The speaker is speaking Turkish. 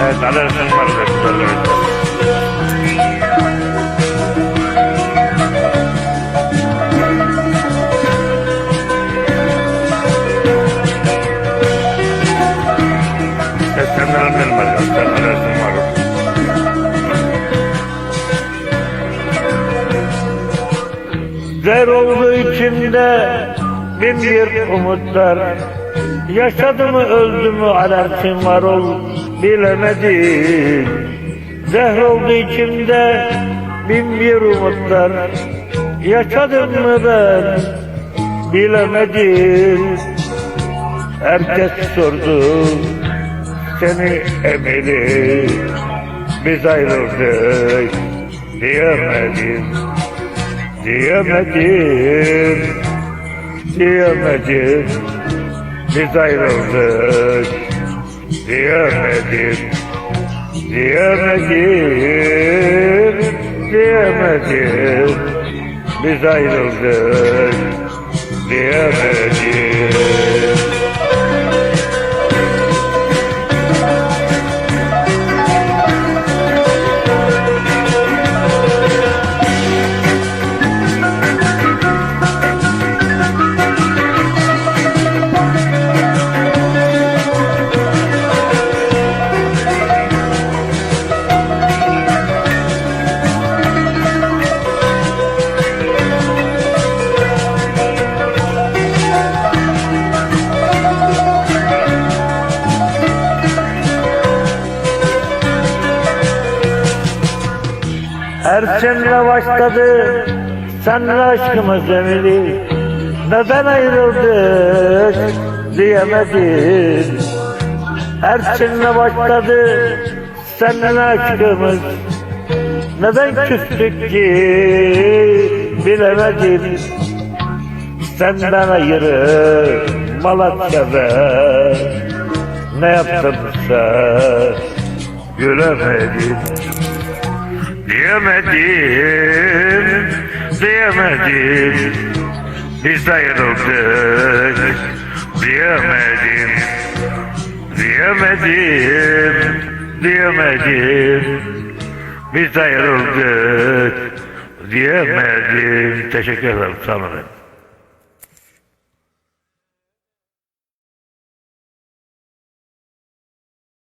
alerjim var dedi. E, senden. Sen alerjim var. Der oldu içimde bin bir umutlar Yaşadı mı öldü mü alerjim var ol bilemedim. Zehr oldu içimde bin bir umutlar. Yaşadım mı ben bilemedim. Herkes sordu seni emeli Biz ayrıldık diyemedim Diyemedim, diyemedim Biz ayrıldık. Diyemedim, diyemedim. Diyemedim. Biz ayrıldık. Diyemedim Erçenle başladı senle aşkımız emili Neden ayrıldık diyemedim Erçenle başladı seninle aşkımız? Neden küstük ki? Bilemedim Senden ayrı Malatya'da Ne yaptımsa gülemedim Diyemedim, diyemedim Biz ayrıldık. Diyemedim, diyemedim, diyemedim Biz ayrıldık. Diyemedim Teşekkür ederim, sağ.